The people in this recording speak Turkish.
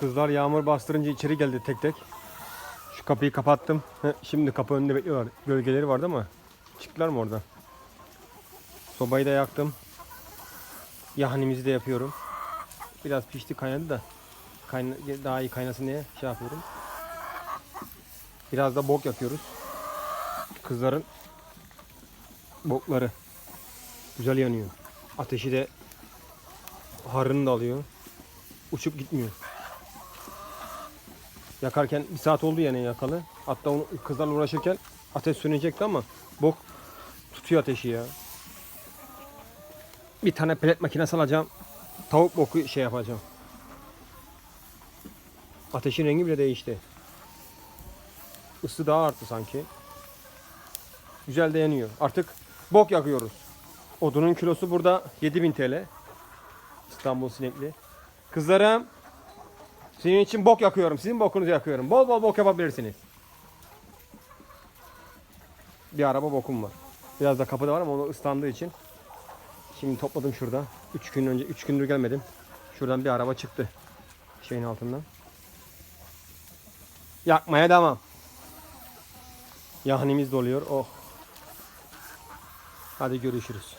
Kızlar yağmur bastırınca içeri geldi tek tek. Şu kapıyı kapattım. Şimdi kapı önünde bekliyorlar. Gölgeleri vardı ama çıktılar mı oradan? Sobayı da yaktım. Yahnimizi de yapıyorum. Biraz pişti kaynadı da kayna daha iyi kaynasın diye şey yapıyorum. Biraz da bok yakıyoruz. Kızların bokları güzel yanıyor. Ateşi de harını da alıyor. Uçup gitmiyor. Yakarken bir saat oldu yani yakalı. Hatta onu kızlarla uğraşırken ateş sönecekti ama bok tutuyor ateşi ya. Bir tane pelet makinesi alacağım. Tavuk boku şey yapacağım. Ateşin rengi bile değişti. Isı daha arttı sanki. Güzel de yanıyor. Artık bok yakıyoruz. Odunun kilosu burada 7000 TL. İstanbul sinekli. Kızlarım senin için bok yakıyorum. Sizin bokunuzu yakıyorum. Bol bol bok yapabilirsiniz. Bir araba bokum var. Biraz da kapıda var ama onu ıslandığı için. Şimdi topladım şurada. 3 gün önce 3 gündür gelmedim. Şuradan bir araba çıktı. Şeyin altından. Yakmaya devam. Yahnimiz doluyor. Oh. Hadi görüşürüz.